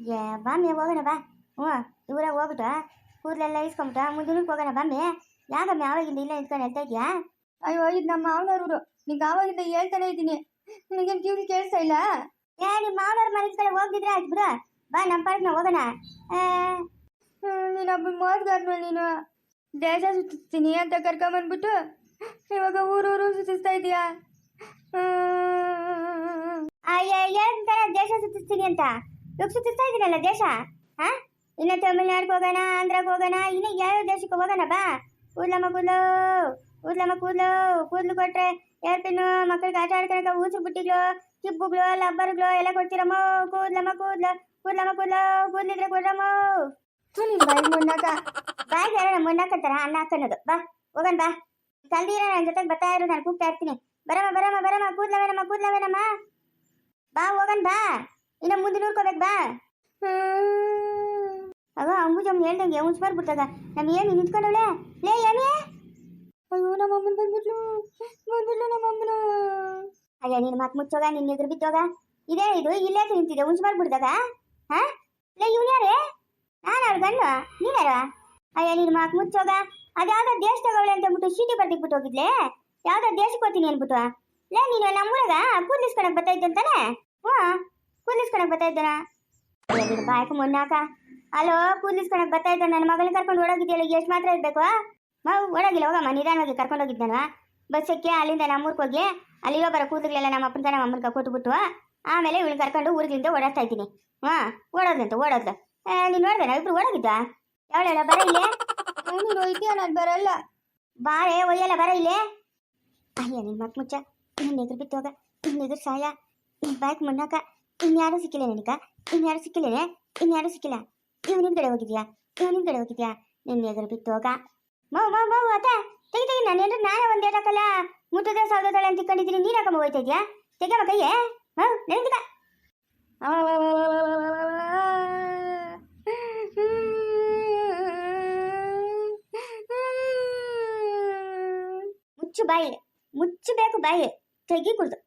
ಏ ಬಾಮ್ಮಿ ಹೋಗೋಣ ಬಾ. ಹ್ಞೂ ಇವರಾಗ ಹೋಗ್ಬಿಟ್ಟು ಕೂದಲೆಲ್ಲ ಇಸ್ಕೊಂಬಿಟ್ಟು ಮುಂದಿನ ಹೋಗೋಣ ಬಾಂಬೆ ಯಾಕಮ್ಮೆ ಆವಾಗಿಂದ ಇಲ್ಲ ಇಟ್ಕೊಂಡು ಹೇಳ್ತಾ ಇದೆಯಾ ಅಯ್ಯೋ ಇದು ನಮ್ಮ ಮಾವನವರು ನಿಂಗೆ ಆವಾಗಿಂದ ಹೇಳ್ತಾನೆ ಇದ್ದೀನಿ. ನಿನಗೇನು ಕಿವಿ ಕೇಳಿಸ್ತಾ ಇಲ್ಲ? ಏ ನಿಮ್ಮ ಮಾವನವ್ರ ಮನೆ ಕಡೆ ಹೋಗಿದ್ರೆ ಆಯ್ತು ಬಿಡು. ಬಾ ನಮ್ಮ ಪಾರ್ಕ್ನ ಹೋಗೋಣ. ನೀನೊಬ್ಬ ಮೋಸ್ಗಾರ್ನು ನೀನು ದೇಶ ಸುತ್ತಿಸ್ತೀನಿ ಅಂತ ಕರ್ಕೊಂಬಂದ್ಬಿಟ್ಟು ಇವಾಗ ಊರೂರು ಸುತ್ತಿಸ್ತಾ ಇದೀಯಾ ಅಯ್ಯ ಏನಂತಾನೆ ದೇಶ ಸುತ್ತಿಸ್ತೀನಿ ಅಂತ? ಇವಾಗ ಸುತ್ತಿಸ್ತಾ ಇದ್ದೀನಲ್ಲ ದೇಶ? ಹಾ? ಇನ್ನು ತಮಿಳ್ನಾಡಿಗೆ ಹೋಗೋಣ? ಆಂಧ್ರಕ್ಕೆ ಹೋಗೋಣ? ಇನ್ನ ಯಾವ್ಯಾವ ದೇಶಕ್ಕೆ ಹೋಗೋಣ ಬಾ? ಕೂದ್ಲಮ್ಮ ಕೂದ್ಲು ಕೂದ್ಲಮ್ಮ ಕೂದ್ಲು ಕೂದ್ಲು ಕೊಟ್ರೆ ಏರ್ಪಿನ್ನು ಮಕ್ಕಳಿಗೆ ಆಟ ಆಡ್ಕೊಳಕ ಊಸು ಬುಟ್ಟಿಗಳು, ಕಿಬ್ಬುಗಳು, ಲಬ್ಬರ್ಗಳು ಎಲ್ಲ ಕೊಡ್ತೀರಮ್ಮ? ಕೂದ್ಲಮ್ಮ ಕೂದ್ಲು ಕೂದ್ಲಮ್ಮ ಕೂದ್ಲು, ಕೂದ್ಲಿದ್ರೆ ಕೊಡ್ರಮ್ಮ? ನೀನು ಬಾಯಿ ಮುನ್ನಾಕ ಬಾಯ್ಗೆ ಯಾರೋ ನಮ್ಮ ಮುನ್ನಾಕಂತಾರ ಅನ್ನ ಹಾಕೋದು ಬಾ, ಹೋಗನ್ ಬಾ. ಕಲ್ದಿರ ನನ್ನ ಜೊತೆಗೆ ಬರ್ತಾ ಇರು, ನಾನು ಕೂಗ್ತಾ ಇರ್ತೀನಿ. ಬರಮ್ಮ ಬರಮ್ಮ ಬರಮ್ಮ, ಕೂದ್ಲವೇನಮ್ಮ ಕೂದ್ಲವೇನಮ್ಮ? ಬಾ, ಹೋಗನ್ ಬಾ. ಇನ್ನು ಮುಂದೆ ನೋಡ್ಕೋಬೇಕು ಬಾ. ಅವ ಅಂಬುಜಮ್ಮ ಹೇಳ್ದಂಗೆ ಉಂಚ್ ಬರ್ಬಿಡ್ತದ ನಮ್ಮ ಏನು ನಿಂತ್ಕೊಂಡವಳೆ? ಲೇ ಏಮಿ ಅಯ್ಯೋ ನಮ್ಮ ಅಮ್ಮನ ಬಂದ್ಬಿಟ್ಲು. ಬಂದ್ಬಿಟ್ಲು ನಮ್ಮ ಅಮ್ಮನ. ಮಾತು ಮುಚ್ಚೋಗ ನಿನ್ನ ಎದುರು ಬಿತ್ತೋಗ ಇದೇ ಇದು ಇಲ್ಲೇ ನಿಂತಿದೆ ಉಂಚ್ ಬರ್ಬಿಡ್ದಾಗ ಹಾ? ಲೇ ಇವ್ನು ಯಾರೇ? ನಾನು ಅವ್ರ ಗಣ್ಣು ನೀನ್ಯಾರ ಅಯ್ಯ ನಿನ್ನ ಮಾತು ಮುಚ್ಚೋಗ. ಅದ್ಯಾವ್ದೋ ದೇಶ ತಗೊಳ್ಳಿ ಅಂತ ಅಂದ್ಬಿಟ್ಟು ಶೀಟಿ ಬರ್ದಿಕ್ಬಿಟ್ಟು ಹೋಗಿದ್ಲೆ? ಯಾವ್ದೋ ದೇಶಕ್ಕೆ ಹೋಗ್ತೀನಿ ಅನ್ಬಿಟ್ಟು ಲೇ ನೀನು ನಮ್ಮೂರಾಗ ಕೂದ್ಲಿಸ್ಕೊಳಕ್ ಬರ್ತಾ ಇದ್ದಂತಾನೆ ಹ್ಞೂ ಕೂದ್ಲಿಸ್ಕೊಳಕ್ ಬರ್ತಾ ಇದ್ದಾನ ನೀನು ಮೊನ್ನಾಕ ಅಲೋ ಕೂದ್ಲಿಸ್ಕೊಳಕ್ ಬರ್ತಾ ಇದ್ದಾನ. ನನ್ನ ಮಗಳನ್ನ ಕರ್ಕೊಂಡು ಓಡೋಗಿದ್ಯಲ್ಲ ಎಷ್ಟು ಮಾತ್ರ ಇರಬೇಕು ಮಾವು ಓಡೋಗಿಲ್ಲ ಹೋಗಮ್ಮ ನಿಧಾನವಾಗಿ ಕರ್ಕೊಂಡು ಹೋಗಿದ್ದಾನ ಬಸ್ಸಕ್ಕೆ ಅಲ್ಲಿಂದ ನಮ್ಮೂರ್ಗೆ ಹೋಗಿ ಅಲ್ಲಿರೋ ಬರೋ ಕೂದಲೆಲ್ಲ ನಮ್ಮ ಅಪ್ಪನ ನಮ್ಮ ಅಮ್ಮನ ಕೊಟ್ಬಿಟ್ಟು ಆಮೇಲೆ ಇವಳು ಕರ್ಕೊಂಡು ಊರಿಗಿಂದ ಓಡಾಡ್ತಾ ಇದ್ದೀನಿ. ಹಾ ಓಡೋದಂತ ಓಡೋದು ನೀನ್ ನೋಡ್ದೆ ಇಬ್ರು ಓಡೋಗಿದ್ದ ಯಾವಳೆಲ್ಲ ಬರ ಇಲ್ಲೇ? ನೀನು ಹೋಯ್ತೀಯ ನಾನು ಬರಲ್ಲ. ಬಾರೆ ಒಯ್ಯಲ್ಲ ಬರ ಇಲ್ಲೇ? ಅಯ್ಯ ನಿನ್ ಮಕ್ ಮುಚ್ಚ ನಿನ್ನ ಎದುರು ಬಿತ್ತೋಗ ನಿನ್ನ ಎದುರು ಸಾಯ. ಬಾಯ್ಕ್ ಮುನ್ನಾಕ ಇನ್ಯಾರು ಸಿಕ್ಕಿಲ್ಲ ನಿನಕ ಇನ್ಯಾರು ಸಿಕ್ಕಿಲ್ಲೇನೆ ಇನ್ಯಾರು ಸಿಕ್ಕಿಲ್ಲ? ಇವನಿನ್ ಕಡೆ ಹೋಗಿದ್ಯಾ? ನಿನ್ ಕಡೆ ಹೋಗಿದ್ಯಾ? ನಿನ್ನ ಎದುರು ಬಿತ್ತೋಗ ಮೌ ಮೌ ಮೌ ಅತ ತೆಗಿ ತೆಗಿ. ಏನಾದ್ರು ನಾನೇ ಒಂದ್ ಏಟಾಕಲ್ಲ ಮುಟ್ಟದ ಸೌದದಳೆ ಅಂತ ಇಟ್ಕೊಂಡಿದ್ದೀನಿ ನೀನ್ ಹಾಕಮ್ಮ ಹೋಗ್ತಾ ಇದ್ಯಾ? ತೆಗೆಮ ಕೈಯೇ ಹೌ ನಡೀತಿಕ ಮುಚ್ಚು ಬಾಯಿ. ಮುಚ್ಚಬೇಕು ಬಾಯಿ. ತೆಗಿ ಕುಡ್ದು.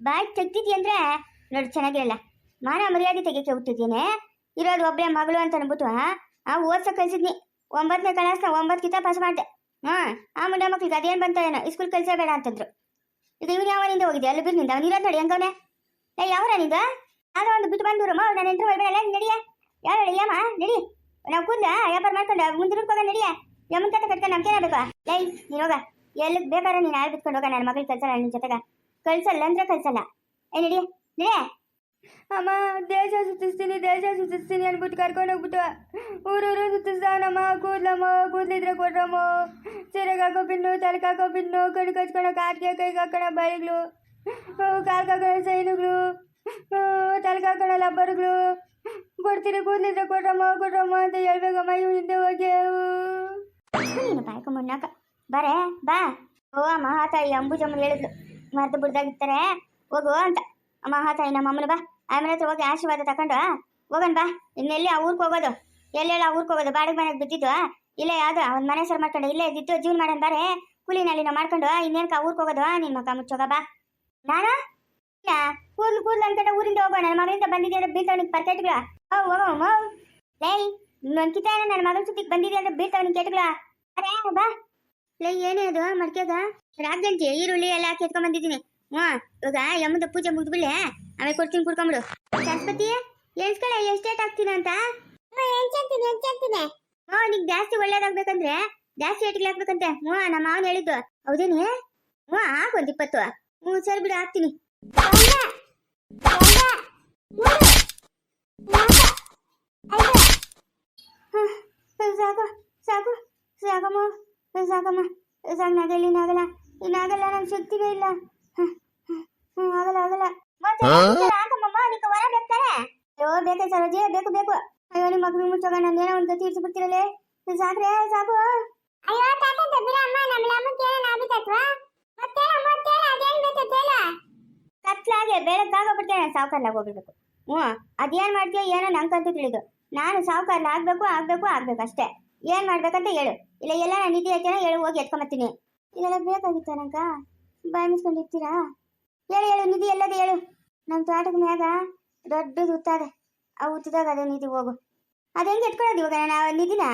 ಬಾಯಿ ತೆಗ್ದಿದ್ಯ ಅಂದ್ರೆ ನೋಡಿ, ಚೆನ್ನಾಗಿರಲ್ಲ. ಮಾನ ಮರ್ಯಾದೆ ತೆಗಿಯಕ್ಕೆ ಹುಟ್ಟಿದ್ದೇನೆ ಇರೋದು ಒಬ್ಬರೇ ಮಗಳು ಅಂತ ಅನ್ಬಿಟ್ಟು, ಆ? ಓದ್ಸಕ್ ಕಳ್ಸಿದ್ನಿ ಒಂಬತ್ತನೇ ಕ್ಲಾಸ್ನ ಒಂಬತ್ತು ಕಿತ ಪಾಸ್ ಮಾಡಿದೆ. ಹಾ, ಆ ಮುಂಡ ಮಕ್ಳಿಗೆ ಅದೇನ್ ಬಂತ ಏನೋ ಸ್ಕೂಲ್ ಕಳ್ಸೇ ಬೇಡ ಅಂತಂದ್ರು. ಈಗ ಇವ್ನು ಯಾವನಿಂದ ಹೋಗಿದೆ ಅಲ್ಲಿ ಬಿರ್ನಿಂದ? ಅವ್ನು ಇರೋದು ನೋಡಿ, ಹೆಂಗವನೆ? ಏ ನೀಗ ಆಗ ಒಂದು ಬಿಟ್ಟು ಬಂದೂರು, ಮಾ ನಾನು ಎಂಟ್ರು ಹೋಗ್ಬೇಡಲ್ಲ ನಡಿಯ? ಯಾವ ಯಮ್ಮ, ನಡಿ. ನಾವು ಕೂದ್ಲ ವ್ಯಾಪಾರ ಮಾಡ್ಕೊಂಡು ಮುಂದೆ ಹೋಗ ನಡಿಯ? ಯಮ್ಮನ್ ಕತೆ ಕಟ್ಕೊಂಡು ನಮ್ಗೆ ಬೇಕಾ ಲೈ ನೀನು ಹೋಗ. ಎಲ್ಲಿಗೆ ಬೇಕಾದ್ರೆ ನೀನು ಆಳ್ ಬಿತ್ಕೊಂಡು ಹೋಗ, ನನ್ನ ಮಗಳು ಕಳ್ಸಲ್ಲ ನಿನ್ನ ಜೊತೆಗ. ಕಳ್ಸಲ್ಲ ಅಂದ್ರೆ ಕಳ್ಸಲ್ಲ ಏ, ನಡಿ. ನಡಿಯ ಅಮ್ಮ, ದೇಶ ಸುತ್ತಿಸ್ತೀನಿ ದೇಶ ಸುತ್ತಿಸ್ತೀನಿ ಅನ್ಬಿಟ್ಟು ಕರ್ಕೊಂಡು ಹೋಗ್ಬಿಟ್ಟು ಊರೂರು ಸುತ್ತಿಸ್ತಾನಮ್ಮ ಕೂದ್ಲಮ್ಮ ಕೂದ್ಲಿದ್ರೆ ಕೊಡ್ರಮ್ಮ ಸೀರೆಗೆ ಹಾಕೋ ಪಿನ್ನು, ತಲೆಗೆ ಹಾಕೋ ಪಿನ್ನು, ಕಣ್ಣು ಕಚ್ಕೊಳೋ ಕಾಟ್ಗೆ ಕೈಗೆ ಹಾಕೋಣ ಬಳಿಗಳು ಕಾಲ್ಗೆ ಹಾಕೋಣ ಸೈನುಗಳು ತಲೆಗೆ ಹಾಕೋಣ ಲಬ್ಬರ್ಗಳು. ಕೊಡ್ತೀರಿ ಕೂದ್ಲಿದ್ರೆ ಕೊಡ್ರಮ್ಮ ಕೊಡ್ರಮ್ಮ ಅಂತ ಹೇಳ್ಬೇಕಮ್ಮ ಇವ್ ಹಿಂದೆ ಹೋಗಿ. ಬಾಯ್ಕ ಮುನ್ನಾಕ. ಬರೇ, ಬಾ. ಓ, ಅಮ್ಮ, ಆತ ಅಂಬುಜಮ್ಮ ಹೇಳಿದ್ಲು. ಮರ್ದು ಬಿಡ್ದಾಗಿರ್ತಾರೆ ಹೋಗು ಅಂತ. ಮಹಾತಾಯಿ ನಮ್ಮ ಅಮ್ಮನ ಬಾ. ಆಮೇಲೆ ಹತ್ರ ಹೋಗಿ ಆಶೀರ್ವಾದ ತಕೊಂಡು ಹೋಗೋಣ ಬಾ. ಇನ್ನೆಲ್ಲಿ ಆ ಊರ್ಗೆ ಹೋಗೋದು? ಎಲ್ಲೆಲ್ಲ ಊರ್ಗೆ ಹೋಗೋದು? ಬಾಡಿಗೆ ಮನೆಗೆ ಬಿದ್ದಿದ್ದು ಇಲ್ಲ ಯಾವ್ದು, ಒಂದು ಮನೆ ಸರ್ ಮಾಡ್ಕೊಂಡು ಇಲ್ಲೇ ಇದ್ದಿತ್ತು ಜೀವನ ಮಾಡೋಣ ಬಾರೆ. ಕೂಲಿನಲ್ಲಿ ನಾವು ಮಾಡ್ಕೊಂಡು, ಆ ಊರ್ಗೆ ಹೋಗೋದು? ನಿನ್ನ ಮಕ್ಕ ಮುಚ್ಚೋಗ ಬಾ. ನಾನು? ಇಲ್ಲ. ಕೂದ್ಲು ಕೂದ್ಲು ಅನ್ಕೊಂಡು ಊರಿಂದ ಹೋಗೋಣ. ನನ್ನ ಮಗಳಿಂದ ಬಂದಿದ್ದೆ ಬೀಳ್ತಾವನಿಗೆ ಪರ್ಕೆಟ್ಗಳ ಓ ಹೋಗೋ ಲೈ ನನ್ಕಿತ ನನ್ನ ಮಗಳ ಸುತ್ತಿಗೆ ಬಂದಿದೆ ಅಂದ್ರೆ ಬೀಳ್ತಾವನಿಗೆ ಕೆಟ್ಗಳ. ಅರೆ ಬಾ. ಲೈ, ಏನೇ ಅದು ಮಡ್ಕೆಗ ರಾಗಂಟಿ ಈರುಳ್ಳಿ ಎಲ್ಲ ಹಾಕಿ ಎತ್ಕೊಂಡ್ ಬಂದಿದ್ದೀನಿ. ಹ್ಞೂ ಇವಾಗ ಯಮ್ಮದ ಪೂಜೆ ಮುಗಿದ್ಬಿಡ್ಲೆ? ಆಮೇಲೆ ಕೊಡ್ತೀನಿ ಕುಡ್ಕೊಂಬಿಡು. ಸರಸ್ವತಿ ಎಣ್ಸ್ಕಳೆ ಎಷ್ಟೇಟ್ ಹಾಕ್ತೀನಿ ಅಂತ? ಹೆಂಚಾಗ್ತೀನಿ ಹೆಂಚಾಗ್ತೀನಿ ಹ್ಞೂ ನಿಂಗೆ ಜಾಸ್ತಿ ಒಳ್ಳೇದಾಗ್ಬೇಕಂದ್ರೆ ಜಾಸ್ತಿ ಏಟಿಗೆ ಹಾಕ್ಬೇಕಂತೆ. ಹ್ಞೂ ನಮ್ಮ ಮಾವನ್ ಹೇಳಿದ್ದು. ಹೌದೇನಿ? ಹ್ಞೂ ಹಾಕು ಒಂದು ಇಪ್ಪತ್ತು. ಹ್ಞೂ ಸರಿ ಬಿಡು ಹಾಕ್ತೀನಿ. ಸಾಕು ಸಾಕು ಸಾಕಮ್ಮ. ಸಾಕಮ್ಮ. ಸಾಕು ನಾಗಲ್ಲ. ಇನ್ನಾಗಲ್ಲ ಇನ್ನಾಗಲ್ಲ ನನ್ ಶಕ್ತಿನೇ ಇಲ್ಲ. ಹ, ಹ, ಹ, ಆಗಲ್ಲ ಆಗಲ್ಲ. ಮತ್ತೆ ಹಾಕಮ್ಮಮ್ಮ ನಿಂಗೆ ವರ ಬೇಕಾರೆ ಅಯ್ಯೋ ಬೇಕಾ ಸರೋಜಿ ಬೇಕು ಬೇಕು. ಅಯ್ಯೋ ನಿಮ್ಮ ಮಗಳು ಮುಚ್ಚೋಗ ನಾನು ಏನೋ ಒಂದು ತೀರ್ಸಿ ಬಿಡ್ತಿರಲೇ ಸಾಕ್ರೆ ಸಾಕು. ಅಯ್ಯೋ ಅಮ್ಮ ಬಿಡಮ್ಮ ನಮ್ಮ ಲಮ್ಮಕ್ಕೆ ಏನೋ ಆಗಿತ್ತತ್ವ ಮತ್ತೆ ಮತ್ತೆ ಅದೇನ್ ಬೇಕತ್ತೇಲ ಕತ್ಲಾಗೆ ಹೋಗ್ಬಿಡ್ಬೇಕು. ಹ್ಞೂ ಅದೇನ್ ಮಾಡ್ತೀಯೋ ಏನೋ ನಂಗಂತೂ ತಿಳಿದು. ನಾನು ಸಾವುಕಾರ್ಲ ಆಗ್ಬೇಕು ಆಗ್ಬೇಕು ಆಗ್ಬೇಕು ಅಷ್ಟೇ. ಏನ್ ಮಾಡ್ಬೇಕಂತ ಹೇಳು. ಇಲ್ಲ ಎಲ್ಲ ನಾನು ನಿಧಿ ಹೇಳು ಹೋಗಿ ಎತ್ಕೊಂಬತ್ತೀನಿ ಇದೆಲ್ಲ ಬೇಕಾಗಿತ್ತ ನಂಗ? ಬಾಯ್ ಮುಚ್ಕೊಂಡಿರ್ತೀರಾ? ಹೇಳು ಹೇಳು, ನಿಧಿ ಎಲ್ಲದ ಹೇಳು. ನಮ್ಮ ತೋಟದ ಮ್ಯಾಗ ದೊಡ್ಡದು ಉತ್ತಾದ. ಆ ಉತ್ತದಾಗ ಅದೇ ನಿಧಿ ಹೋಗು. ಅದು ಹೆಂಗೆ ಎತ್ಕೊಳ್ಳೋದು ಇವಾಗ ನಾನು ನಿಧಿನ?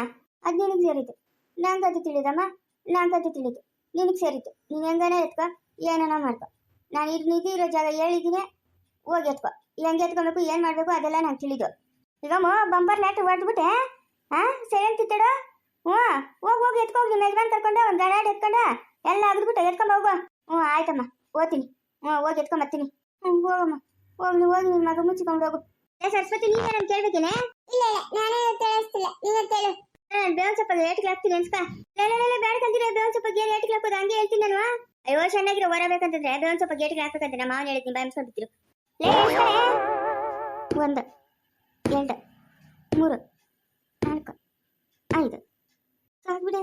ಅದು ನಿನಗೆ ಸೇರಿತು. ನಂಗದು ತಿಳಿದಮ್ಮ ನಂಗದು ತಿಳಿತು ನಿನಗೆ ಸೇರಿತು. ನೀನು ಹೆಂಗನ ಎತ್ಕೊ, ಏನನ ಮಾಡ್ಕೊ. ನಾನು ಇದು ನಿಧಿ ಇರೋ ಜಾಗ ಹೇಳಿದ್ದೀನಿ ಹೋಗಿ ಎತ್ಕೊ. ಹೆಂಗೆ ಎತ್ಕೊಬೇಕು, ಏನು ಮಾಡಬೇಕು ಅದೆಲ್ಲ ನಂಗೆ ತಿಳಿದು. ಈಗ ಮೋ, ಬಂಬರ್ ಲ್ಯಾಟ್ ಹೊಡೆದ್ಬಿಟ್ಟೆ ಹಾಂ ಸರಿ ತಿತ್ತಡು? ಹ್ಞೂ, ಹೋಗಿ ಹೋಗಿ ಎತ್ಕೋಗಿ ನಿಮ್ಮ ಯಜಮಾನ್ ಒಂದು ಗಾಡಿ ಎತ್ಕೊಂಡ, ಎಲ್ಲ ಅಗ್ದ್ಬಿಟ್ಟು ಎತ್ಕೊಂಡು ಹೋಗು. ಹ್ಞೂ, ಆಯ್ತಮ್ಮ, ಓದ್ತೀನಿ. ಹ್ಞೂ ಹೋಗಿ ಎತ್ಕೊಂಬರ್ತೀನಿ ಹ್ಞೂ ಹೋಗಮ್ಮ. ಹೋಗಿ ಹೋಗಿ ನಿನ್ನ ಮಗ ಮುಚ್ಚಿಕೊಂಡು ಹೋಗು. ಏ ಸರಸ್ವತಿ ನೀನೇ ನಾನು ಕೇಳ್ಬೇಕೇನೆ? ಇಲ್ಲ ಇಲ್ಲ ನಾನೇ ತಿಳಿಸ್ತಿಲ್ಲ ನೀನೇ ಕೇಳು. ನಾನು ಬೇವಿನ ಸೊಪ್ಪಿಗೆ ಏಟಿಗೆ ಹಾಕ್ತೀನಿ ಅನ್ಸ್ಕ ಇಲ್ಲ ಇಲ್ಲ ಬೇಡ ಕಂತೀರ ಬೇವಿನ ಸೊಪ್ಪಿಗೆ ಏಟಿಗೆ ಹಾಕೋದು ಹಂಗೆ ಹೇಳ್ತೀನಿ ನಾನು. ಅಯ್ಯೋ ಚೆನ್ನಾಗಿರೋ ಹೊರಬೇಕಂತಂದ್ರೆ ಬೇವಿನ ಗೇಟ್ ಏಟಿಗೆ ಹಾಕಬೇಕಂತ. ನಮ್ಮ ಮಾವನ ಹೇಳಿದ್ನಿ ಬಾಯಿಸ್ಕೊಂಡಿದ್ರು? ಒಂದು ಎರಡು ಮೂರು ನಾಲ್ಕು ಐದು. ಸಾಕ್ಬಿಡೆ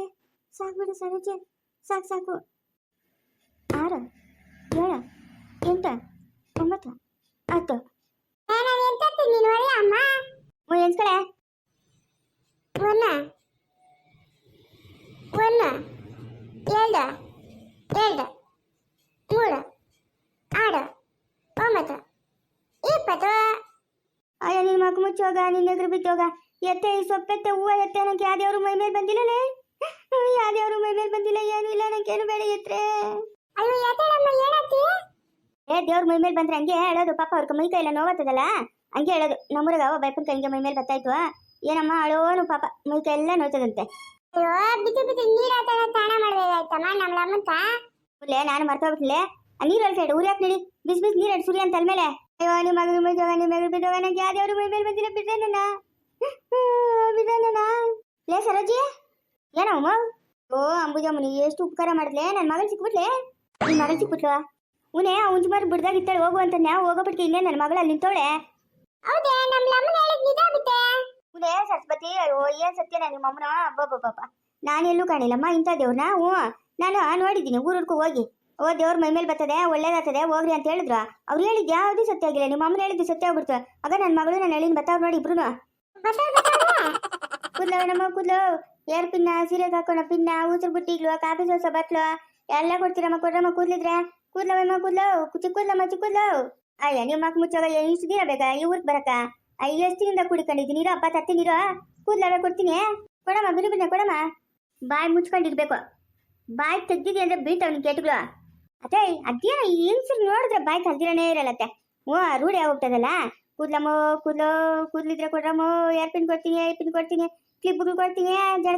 ಸಾಕ್ಬಿಡು ಸರೋಜ. ಸಾಕು ಸಾಕು. ಆರು ಏಳು ಎಂಟು ಒಂಬತ್ತು? ಹತ್ತು? ಅಮ್ಮ? ಎನ್ಸ್ಕಳೆ ಒನ್ನ? ಒನ್ನ? ಎರಡು? ಎರಡು? ಮೂರು? ಆರು? ಒಂಬತ್ತು? ಇಪ್ಪತ್ತು? ಅಯ್ಯ ನಿನ್ನ ಮಕ್ಕ ಮುಚ್ಚೋಗ ನಿನ್ನ ಎದುರು ಬಿದ್ದೋಗ ಎತ್ತೆ ಈ ಸೊಪ್ಪೆತ್ತೆ ಹೂವು ಎತ್ತೆ ನನಗೆ ಯಾವ್ದೇವ್ರು ಮೈ ಮೇಲೆ ಬಂದಿಲ್ಲಲೇ? ಯಾವ್ದೇವ್ರು ಮೈ ಮೇಲೆ ಬಂದಿಲ್ಲ ಏನು ಇಲ್ಲ ನನಗೇನು ಬೇಡ ಎತ್ರೆ. ಅಯ್ಯೋ ಯಾತೇಳಮ್ಮ ಏನಾಯ್ತು? ಏ ದೇವ್ರ ಮೈ ಮೇಲೆ ಬಂದ್ರೆ ಹಂಗೆ ಹೇಳೋದು. ಪಾಪ ಅವ್ರ ಮೈ ಕೈ ಎಲ್ಲ ನೋವತ್ತದಲ್ಲ ಹಂಗೆ ಹೇಳೋದು. ನಮ್ಮೂರಾಗ ಅವ ಬೈಪನ್ ಕೈಗೆ ಮೈ ಮೇಲೆ ಬರ್ತಾಯ್ತು ಏನಮ್ಮ ಅಳೋನು ಪಾಪ. ಮೈ ಕೈ ಎಲ್ಲ ನೋಯ್ತದಂತೆ. ಅಯ್ಯೋ ಬಿಸಿ ಬಿಸಿ ನೀರಾತನ ಸ್ನಾನ ಮಾಡ್ಬೇಕಾಯ್ತಮ್ಮ ನಮ್ಮ ಅಮ್ಮಂತ ಇಲ್ಲೇ ನಾನು ಮರ್ತೋಗ್ಬಿಟ್ಲೆ ಆ ನೀರು ಸೈಡ್ ಉರಿ ಹಾಕಿ ನಡಿ? ಬಿಸಿ ಬಿಸಿ ನೀರು ಸುರಿ ಅಂತ ಮೇಲೆ ಅಯ್ಯೋ ನಿಮ್ಮ ಮಗಳು ಬಿದ್ದೋಗ ನಿಮ್ಮ ಮಗಳು ಬಿದ್ದೋಗ ನಂಗೆ ಯಾವ್ದೇವ್ರು ಮೈ ಮೇಲೆ ಬಂದಿಲ್ಲ ಬಿಡ್ರೆ ನನ್ನ ನನ್ನ ಲೇ ಸರೋಜಿ. ಏನಮ್ಮ ಓ ಅಂಬುಜಮ್ಮನಿ ಎಷ್ಟು ಉಪಕಾರ ಮಾಡಿದ್ಲೆ? ನನ್ನ ಮಗಳು ಸಿಕ್ಬಿಟ್ಲೆ? ನಿನ್ನ ಮಗಳು ಸಿಕ್ಬಿಟ್ಲು? ಉನೇ ಅವ್ನ ಸುಮಾರು ಬಿಡ್ದಾಗ ಇತ್ತಾಳೆ ಹೋಗು ಅಂತ ನಾವು ಹೋಗೋಬಿಟ್ಟು ಇನ್ನೇ ನನ್ನ ಮಗಳ ನಿಂತೋಳೆ. ಹೌದೇ ನಮ್ಮ ಲಮ್ಮನ ಹೇಳಿದ್ ನಿಜ ಆಗುತ್ತೆ ಉನೇ ಸರಸ್ವತಿ ಅಯ್ಯೋ ಏನ್ ಸತ್ಯನ ನಿಮ್ಮ ಅಮ್ಮನ ಬಾಬಾ ನಾನು ಎಲ್ಲೂ ಕಾಣಿಲ್ಲಮ್ಮ ಇಂಥ ದೇವ್ರನ್ನ ಹ್ಞೂ. ನಾನು ನೋಡಿದ್ದೀನಿ ಊರೂರ್ಗೂ ಹೋಗಿ. ಓ ದೇವ್ರ ಮೈ ಮೇಲೆ ಬರ್ತದೆ ಒಳ್ಳೇದಾಗ್ತದೆ ಹೋಗ್ರಿ ಅಂತ ಹೇಳಿದ್ರು. ಅವ್ರು ಹೇಳಿದ್ ಯಾವ್ದು ಸತ್ಯ ಆಗಿಲ್ಲ ನಿಮ್ಮ ಅಮ್ಮನ ಹೇಳಿದ್ದು ಸತ್ಯ ಆಗ್ಬಿಡ್ತು. ಆಗ ನನ್ನ ಮಗಳು ನಾನು ಹೇಳಿನ ಬರ್ತಾವ್ ನೋಡಿ ಇಬ್ರು ಕೂದ್ಲು ನಮ್ಮ ಕೂದ್ಲು. ಏರ್ ಪಿನ್ನ ಸೀರೆಗೆ ಹಾಕೋಣ ಪಿನ್ನ ಉಸಿರು ಬುಟ್ಟಿಗ್ಲು ಕಾಫಿ ಸೋಸ ಬಟ್ಲು. ಎಲ್ಲ ಕೊಡ್ತೀರಮ್ಮ ಕೊಡ್ರಮ್ಮ ಕೂದ್ಲಿದ್ರೆ. ಕೂದ್ಲವಮ್ಮ ಕೂದ್ಲು ಚಿಕ್ಕೂದ್ಲಮ್ಮ ಚಿಕ್ಕೂದ್ಲವ್ ಚಿಕ್ಕ ಕೂದ್ಲು ಅಯ್ಯ ನಿಮ್ಮ ಮಕ್ಕ ಮುಚ್ಚೋಗ ಇಷ್ಟು ದಿನ ಬೇಕಾ ಈ ಊರಿಗೆ ಬರಕ ಅಯ್ಯ ಎಷ್ಟು ಕುಡಿಕೊಂಡಿದೀನಿ ಕುಡಿಕೊಂಡಿದ್ದೀನಿ ನೀರು ಅಪ್ಪ ತತ್ತಿ ಕೂದ್ಲವೇ ಕೊಡ್ತೀನಿ ಕೊಡಮ್ಮ ಬಿಡು ಬಿಡ ಕೊಡಮ್ಮ ಬಾಯಿ ಮುಚ್ಕೊಂಡಿರ್ಬೇಕು ಬಾಯಿ ತೆಗ್ದಿದೆ ಅಂದ್ರೆ ಬೀಳ್ತಾವ ನಿನ್ ಕೇಟ್ಗಳು ಅದೇ ಅದೇನ ಈ ಹೆಂಗ್ಸರು ನೋಡಿದ್ರೆ ಬಾಯಿ ಕಲ್ದಿರನೇ ಇರಲ್ಲತ್ತೆ ಹ್ಞೂ ರೂಢಿ ಆಗ್ಬಿಟ್ಟದಲ್ಲ ಕೂದ್ಲಮ್ಮ ಕೂದ್ಲು ಕೂದ್ಲಿದ್ರೆ ಕೊಡ್ರಮ್ಮ ಏರ್ ಪಿನ್ ಕೊಡ್ತೀನಿ ಏರ್ ಪಿನ್ ಕೊಡ್ತೀನಿ ಕ್ಲಿಪ್ಗಳು ಕೊಡ್ತೀನಿ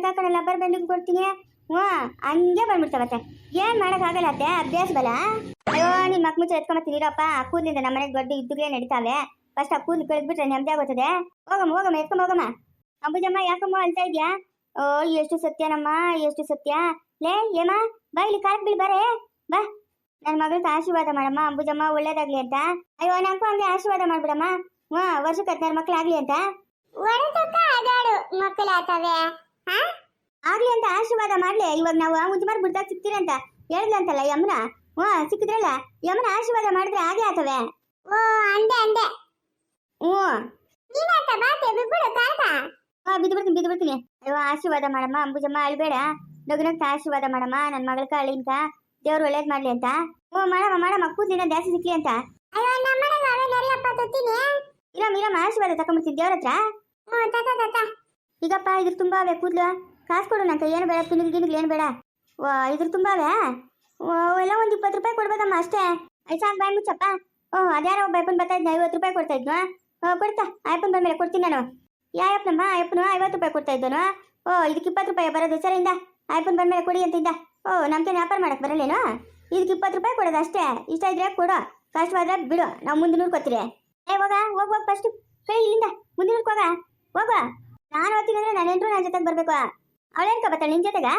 ಹಾಕೋಣ ಲಬ್ಬರ್ ಬ್ಯಾಂಡಿಗೆ ಕೊಡ್ತೀನಿ ಹ್ಞೂ ಹಂಗೆ ಬಂದ್ಬಿಡ್ತಾವತ್ತೆ ಏನ್ ಮಾಡಕ್ಕಾಗಲ್ಲ ಅತ್ತೆ ಅಭ್ಯಾಸ ಬಲ. ಅಯ್ಯೋ, ನಿನ್ ಮಕ್ ಮುಚ್ಚ ಎತ್ಕೊಂಬತ್ತೀರಪ್ಪ ಕೂದಲಿಂದ ನಮ್ಮ ಮನೆಗೆ ದೊಡ್ಡ ಇದ್ದುಗಳೇ ನಡೀತಾವೆ. ಫಸ್ಟ್ ಆ ಕೂದಲು ಕಳೆದ್ಬಿಟ್ರೆ ನೆಮ್ಮದಿ ಆಗೋತದೆ. ಹೋಗಮ್ಮ ಹೋಗಮ್ಮ ಎತ್ಕೊಂಡ್ ಹೋಗಮ್ಮ. ಅಂಬುಜಮ್ಮ, ಯಾಕಮ್ಮ ಅಳ್ತಾ ಇದ್ಯಾ? ಓ, ಎಷ್ಟು ಸತ್ಯನಮ್ಮ, ಎಷ್ಟು ಸತ್ಯ. ಲೇ ಏಮ ಬಾ ಇಲ್ಲಿ ಕಾರ್ ಬಿಳಿ ಬರೇ. ಬಾ. ನನ್ನ ಮಗಳಿಗೆ ಆಶೀರ್ವಾದ ಮಾಡಮ್ಮ, ಅಂಬುಜಮ್ಮ ಒಳ್ಳೇದಾಗ್ಲಿ ಅಂತ. ಅಯ್ಯೋ, ನಂಗೂ ಹಂಗೆ ಆಶೀರ್ವಾದ ಮಾಡ್ಬಿಡಮ್ಮ. ಹ್ಮ್ ವರ್ಷಕ್ಕೆ ಹದಿನಾರು ಮಕ್ಳಾಗ್ಲಿ ಅಂತ. ಒಡದಕ್ಕ ಹಾ ಆಗ್ಲಿ ಅಂತ ಆಶೀರ್ವಾದ ಮಾಡ್ಲೆ. ಇವಾಗ ನಾವು ಉಜ್ಮಾರ್ ಬಿಡ್ದಾಗ ಸಿಗ್ತೀರಂತ ಹೇಳ್ದಂತಲ್ಲ ಯಮುನ? ಹ್ಞೂ ಸಿಕ್ಕಿದ್ರಲ್ಲ? ಯಮುನ ಆಶೀರ್ವಾದ ಮಾಡಿದ್ರೆ ಹಾಗೆ ಆತವೆ. ಓ ಅಂದೆ ಅಂದೆ. ಹ್ಞೂ. ನೀನಾತ ಬಾತೆ ತಾತ ಹಾ ಬಿದ್ದು ಬಿಡ್ತೀನಿ ಅಯ್ಯೋ ಆಶೀರ್ವಾದ ಮಾಡಮ್ಮ ಅಂಬುಜಮ್ಮ ಅಳ್ಬೇಡ. ನಗುನಗ್ತ ಆಶೀರ್ವಾದ ಮಾಡಮ್ಮ ನನ್ನ ಮಗಳ ಕಾಳಿ ಅಂತ ದೇವ್ರು ಒಳ್ಳೇದ್ ಮಾಡ್ಲಿ ಅಂತ. ಹ್ಞೂ ಮಾಡಮ್ಮ ಮಾಡಮ್ಮ ಕೂದಲಿನ ಜಾಸ್ತಿ ಸಿಕ್ಲಿ ಅಂತ. ಅಯ್ಯೋ ನಮ್ಮನೆಗೆ ಅವೇ ನೆರೆಯಪ್ಪ ತೊತ್ತೀನಿ ಇರಮ್ಮ ಇರಮ್ಮ ಆಶೀರ್ವಾದ ತಕೊಂಡ್ಬಿಡ್ತೀನಿ ದೇವ್ರ ಹತ್ರ. ಹ್ಞೂ ತಾತ ತಾತ ಈಗಪ್ಪ ಇದ್ರ ತುಂಬಾ ಅವೆ ಕೂದ್ಲು. ಕಾಸು ಕೊಡು ಏನು ಬೇಡ ತಿನ್ನಿಗೆ ಗಿನ್ನಿಗೆ ಏನು ಬೇಡ. ಓ ಇದ್ರ ತುಂಬಾವೆ? ಓ, ಎಲ್ಲ ಒಂದು ಇಪ್ಪತ್ತು ರೂಪಾಯಿ ಕೊಡ್ಬೋದಮ್ಮ ಅಷ್ಟೇ. ಐದು ಸಾಕು ಬಾಯ್ ಮುಚ್ಚಪ್ಪ. ಓ ಅದ್ಯಾರೋ ಒಬ್ಬ ಅಪ್ಪನ ಬರ್ತಾ ಇದ್ನ ಐವತ್ತು ರೂಪಾಯಿ ಕೊಡ್ತಾ ಓ ಕೊಡ್ತಾ ಬಂದ ಮೇಲೆ ಕೊಡ್ತೀನಿ ನಾನು. ಯಾಯಪ್ಪನಮ್ಮ ಅಯ್ಯಪ್ಪನು ಐವತ್ತು ರೂಪಾಯಿ ಕೊಡ್ತಾ ಇದ್ದನು? ಓ ಇದಕ್ಕೆ ಇಪ್ಪತ್ತು ರೂಪಾಯಿ ಬರೋದು ಸರಿಯಿಂದ ಬಂದ ಮೇಲೆ ಕೊಡಿ ಅಂತಿದ್ದ ಓ ನಮ್ಗೇನು ವ್ಯಾಪಾರ ಮಾಡಕ್ಕೆ ಬರಲ್ಲೇನು? ಇದಕ್ಕೆ ಇಪ್ಪತ್ತು ರೂಪಾಯಿ ಕೊಡೋದು ಅಷ್ಟೇ. ಇಷ್ಟ ಇದ್ರೆ ಕೊಡು. ಕಷ್ಟವಾದ್ರೆ ಬಿಡು. ನಾವು ಮುಂದೆ ನೋಡ್ಕೊತೀರಿ ಏ ಹೋಗ ಹೋಗ್ ಹೋಗ್ ಫಸ್ಟ್ ಇಲ್ಲಿಂದ ಮುಂದೆ ನೋಡ್ಕೋಗ ಹೋಗ. ನಾನು ಓದ್ತೀನಿ ಅಂದ್ರೆ ನನ್ನ ಹೆಂಡ್ರು ನನ್ನ ಜೊತೆಗೆ ಬರ್ಬೇಕು. ಅವಳೇನ್ಕ ಬರ್ತಾಳೆ ನಿನ್ ಜೊತೆಗ?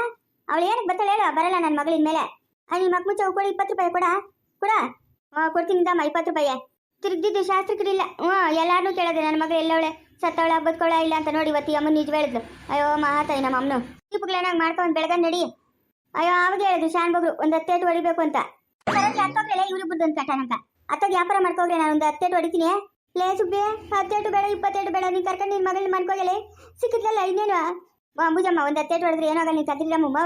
ಅವಳು ಏನಕ್ಕೆ ಬರ್ತಾಳೆ ಹೇಳು, ಬರಲ್ಲ ನನ್ನ ಮಗಳಿನ ಮೇಲೆ ನಿಮ್ಮ ಮಕ್ಕ ಮುಚ್ಚ ಕೊಡಿ ಇಪ್ಪತ್ತು ರೂಪಾಯಿ ಕೊಡ? ಕೊಡ? ಕೊಡ್ತೀನಿ ದಮ್ಮ ಇಪ್ಪತ್ತು ರೂಪಾಯಿ. ತಿರುಗ್ದಿದ್ದು ಶಾಸ್ತ್ರಕ್ಕಿಲ್ಲ ಹ್ಞೂ ಎಲ್ಲಾರನ್ನೂ ಕೇಳಿದೆ ನನ್ನ ಮಗಳು ಎಲ್ಲವಳೆ, ಸತ್ತವಳ ಬದುಕೊಳ ಇಲ್ಲ ಅಂತ ನೋಡಿ ಇವತ್ತು ಅಮ್ಮ ಅಮ್ಮನ ನಿಜ ಹೇಳಿದ್ಲು. ಅಯ್ಯೋ, ಮಹಾತಾಯಿ ನಮ್ಮ ಅಮ್ಮನು. ದೀಪಗಳೇನಾಗ ಮಾಡ್ಕೊಂಡು ಬೆಳಗ್ಗೆ ನಡಿ. ಅಯ್ಯೋ, ಅವಾಗ ಹೇಳಿದ್ರು, ಶಾನ್ ಬಗ್ರು ಒಂದು ಹತ್ತೇಟು ಹೊಡಿಬೇಕು ಅಂತ. ಸರೋಜಿ ಹತ್ತೋಗ್ಲಿಲ್ಲ ಇವ್ರು ಬುದ್ಧ ಅಂತ ಅತ್ತ ಹತ್ತೋಗಿ ವ್ಯಾಪಾರ ಮಾಡ್ಕೋಗ್ರೆ, ನಾನು ಒಂದು ಹತ್ತೇಟು ಹೊಡಿತೀನಿ ಲೇ, ಸುಬ್ಬಿ ಹತ್ತೇಟು ಬೇಡ ಇಪ್ಪತ್ತೆರಡು ಬೇಡ, ನೀನು ಕರ್ಕೊಂಡು ನಿನ್ನ ಮಗಳನ್ನ ಮಾಡ್ಕೋಗಲಿ ಸಿಕ್ಕಿದ್ಲಲ್ಲ ಇನ್ನೇನು ಅಂಬುಜಮ್ಮ ಒಂದು ಹತ್ತೇಟು ಹೊಡೆದ್ರೆ ಏನಾಗಲ್ಲ ನೀನು ಕತ್ತಿಲ್ಲ ಮುಮ್ಮ.